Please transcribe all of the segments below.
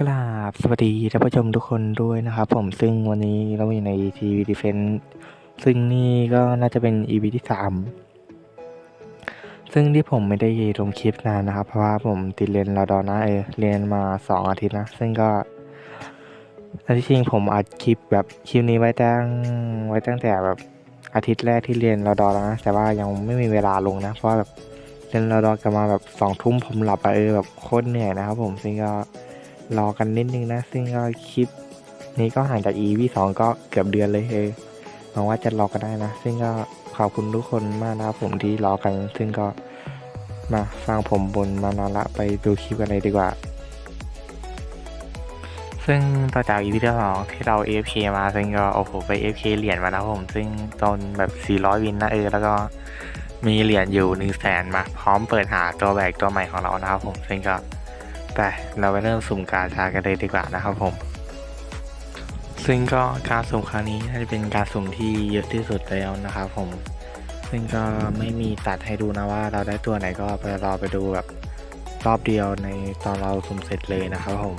กราบสวัสดีท่านผู้ชมทุกคนด้วยนะครับ ผมซึ่งวันนี้เราอยู่ในทีวีดีเฟนซึ่งนี่ก็น่าจะเป็น EP ที่สามซึ่งที่ผมไม่ได้ลงคลิปนานนะครับ เพราะว่าผมติดเรียนรอดอนะเออเรียนมาสองอาทิตย์นะ ซึ่งก็อันที่จริงผมอัดคลิปแบบคลิปนี้ไว้ตั้งไว้ตั้งแต่แบบอาทิตย์แรกที่เรียนรอดอแล้วนะแต่ว่ายังไม่มีเวลาลงนะ เพราะแบบเรียนรอดอกลันมาแบบสองทุ่มผมหลับไปเออแบบโคตรเหนื่อยนะครับผมซึ่งก็ รอกันนิดนึงนะ ซึ่งก็คลิป นี้ก็ห่างจาก EP สองก็เกือบเดือนเลยเออหวังว่าจะรอกันได้นะ ซึ่งก็ขอบคุณทุกคนมากนะครับผมที่รอกัน ซึ่งก็มาฟังผมบนมานานละไปดูคลิปกันเลยดีกว่า ซึ่งต่อจาก EP ที่สองที่เรา AFK มาซึ่งก็โอ้โหไป AFK เหรียญมานะผม ซึ่งตอนแบบ 400 วินนะเออแล้วก็มีเหรียญอยู่1 0 0 0 0แสนมา พร้อมเปิดหาตัวแบกตัวใหม่ของเรานะครับผม ซึ่งก็ ไปเราไปเริ่มสุ่มกาชากันเลยดีกว่านะครับผม ซึ่งก็การสุ่มครั้งนี้น่าจะเป็นการสุ่มที่เยอะที่สุดแล้วนะครับผม ซึ่งก็ไม่มีตัดให้ดูนะว่าเราได้ตัวไหนก็ไปรอไปดูแบบรอบเดียวในตอนเราสุ่มเสร็จเลยนะครับผม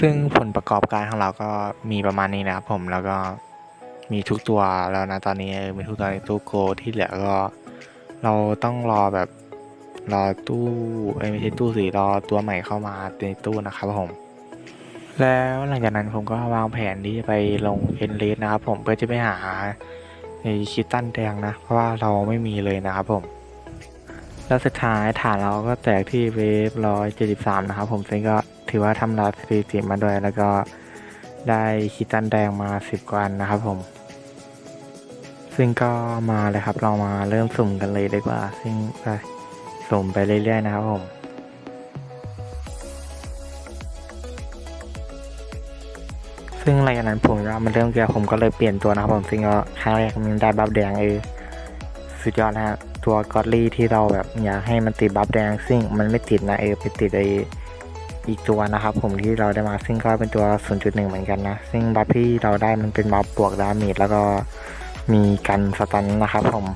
ซึ่งผลประกอบการของเราก็มีประมาณนี้นะครับผมแล้วก็มีทุกตัวแล้วนะตอนนี้มีทุกตัวในตู้โกที่เหลือก็ เราต้องรอแบบรอตู้ไม่ใช่ตู้สิรอตัวใหม่เข้ามาในตู้นะครับผม แล้วหลังจากนั้นผมก็วางแผนที่จะไปลงเอ็นเลสนะครับผมเพื่อจะไปหาในคิตตันแดงนะ เพราะว่าเราไม่มีเลยนะครับผม แล้วสุดท้ายฐานเราก็แตกที่เวฟร้อยเจ็ดสิบสามนะครับผมซึ่งก็ ถือว่าทำลายสถิติมาด้วย แล้วก็ได้คิตันแดงมาสิบกว่าอันนะครับผม ซึ่งก็มาเลยครับ เรามาเริ่มสุ่มกันเลยดีกว่า ซึ่งไปสุ่มไปเรื่อยๆนะครับผมซึ่งหลังจากนั้นผมก็มันเริ่มเกียร์ผมก็เลยเปลี่ยนตัวนะครับผมซึ่งก็ครั้งแรกมันได้บัฟแดงเออสุดยอดนะฮะตัวกอดลี่ที่เราแบบอยากให้มันติดบัฟแดง ซึ่งมันไม่ติดนะเออไปติดไอ อีกตัวนะครับ ผมที่เราได้มาซึ่งก็เป็นตัว 0.1 เหมือนกันนะ ซึ่งบัฟที่เราได้มันเป็นบัฟบวกดาเมจแล้วก็มีกันสตันนะครับผม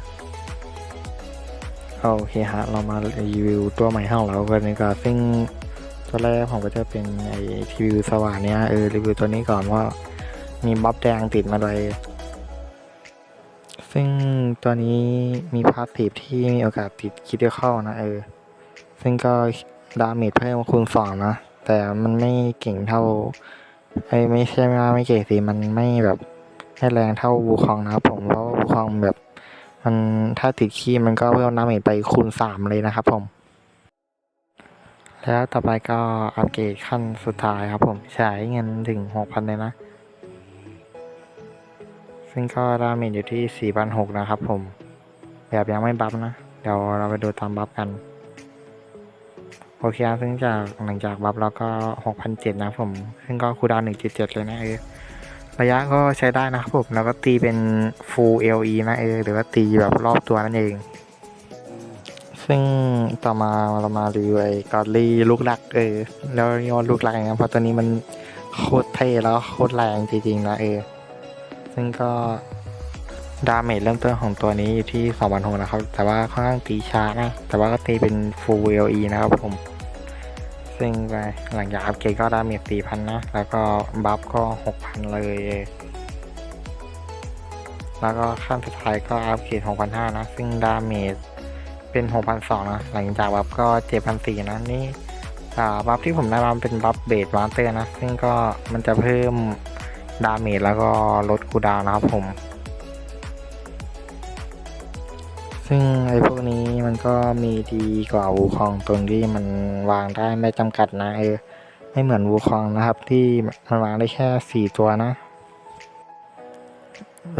โอเคฮะ เรามารีวิวตัวใหม่ของเรากันดีกว่าซึ่งตัวแรกผมก็จะเป็นไอทีวีสว่านเนี้ยเออรีวิวตัวนี้ก่อนว่ามีบัฟแดงติดมาเลยซึ่งตัวนี้มีพาสซีฟที่มีโอกาสติดคิดได้เข้านะเออ ซึ่งก็ ดาเมจเพิ่มคูณสองนะ แต่มันไม่เก่งเท่าไอ้ไม่ใช่ว่าไม่เก่งสิมันไม่แบบไม่แรงเท่าบูคองนะครับผมเพราะว่าบูคองแบบ มันถ้าติดขี้มันก็เพิ่มดาเมจไปคูณสามเลยนะครับผม แล้วต่อไปก็อัปเกรดขั้นสุดท้ายครับผมใช้เงินถึงหกพันเลยนะ ซึ่งก็ดาเมจอยู่ที่4,600นหกนะครับผมแบบยังไม่บัฟนะ เดี๋ยวเราไปดูตอนบัฟกัน โอเคครับซึ่งจากหลังจากบัฟแล้วก็6,700นะครับผม ซึ่งก็คูดาวน์1.7เลยนะเออระยะก็ใช้ได้นะครับผม แล้วก็ตีเป็น full LE นะเออ หรือว่าตีแบบรอบตัวนั่นเอง ซึ่งต่อมาเรามารีวิวไอ้กอดลี่ลูกลักเออ แล้วยอดลูกลักอย่างเงี้ยเพราะตัวนี้มันโคตรเท่แล้วโคตรแรงจริงๆนะเออ ซึ่งก็ดาเมจเริ่มต้นของตัวนี้อยู่ที่2 6 0 0นะครับ แต่ว่าค่อนข้างตีช้านะ แต่ว่าก็ตีเป็น full LE นะครับผม ซึ่งไป หลังจากอัปเกรดก็ดาเมจ4,000นะ แล้วก็บัฟก็6,000เลย แล้วก็ขั้นสุดท้ายก็อัปเกรด6,500นะ ซึ่งดาเมจเป็น6,200นะ หลังจากบัฟก็7,400นะนี่อ่บัฟที่ผมได้มาเป็นบัฟเบสมาสเตอร์นะ ซึ่งก็มันจะเพิ่มดาเมจแล้วก็ลดคูดาวนะครับผม ซึ่งไอ้พวกนี้มันก็มีดีกว่าวูคองตรงที่มันวางได้ไม่จำกัดนะเออไม่เหมือนวูคองนะครับ ที่มันวางได้แค่สี่ตัวนะ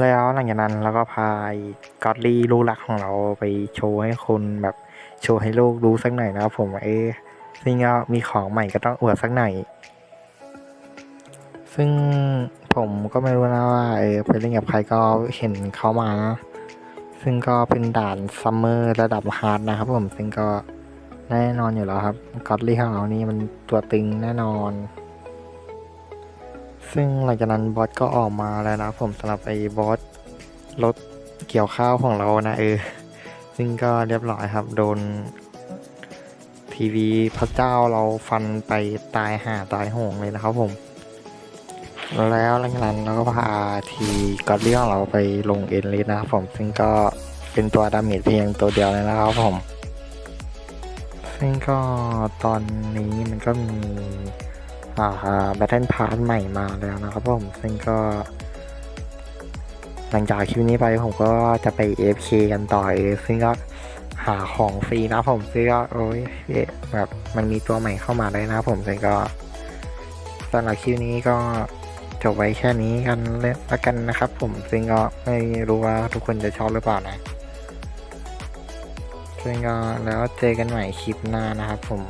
แล้วหลังจากนั้นเราก็พายกอดลี่ลูกหลักของเราไปโชว์ให้คนแบบโชว์ให้โลกรู้สักหน่อยนะครับผมเออซึ่งก็มีของใหม่ก็ต้องอวดสักหน่อยซึ่งผมก็ไม่รู้นะว่าเออไปเล่นกับใครก็เห็นเขามานะ ซึ่งก็เป็นด่านซัมเมอร์ระดับฮาร์ดนะครับผม ซึ่งก็แน่นอนอยู่แล้วครับกอดลี่ของเรานี่มันตัวตึงแน่นอน ซึ่งหลังจากนั้นบอสก็ออกมาแล้วนะผมสำหรับไอ้บอสรถเกี่ยวข้าวของเรานะเออ ซึ่งก็เรียบร้อยครับ โดน ทีวีพระเจ้าเราฟันไปตายห่าตายโหงเลยนะครับผม แล้วหลังจากนั้นเราก็พาทีกอดเลี้ยงเราไปลงเอ็นเลสนะครับผมซึ่งก็เป็นตัวดาเมจเพียงตัวเดียวเลยนะครับผม ซึ่งก็ตอนนี้มันก็มีอ่าแบทเทิลพาร์ทใหม่มาแล้วนะครับผม ซึ่งก็หลังจากคลิปนี้ไปผมก็จะไป AFK กันต่อเองซึ่งก็หาของฟรีนะผมซึ่งก็โอ้ยแบบมันมีตัวใหม่เข้ามาเลยนะผมซึ่งก็สำหรับคลิปนี้ก็ จบไว้แค่นี้กันเลยละกันนะครับ ผมซึ่งก็ไม่รู้ว่าทุกคนจะชอบหรือเปล่านะซึ่งก็แล้วเจอกันใหม่คลิปหน้านะครับผม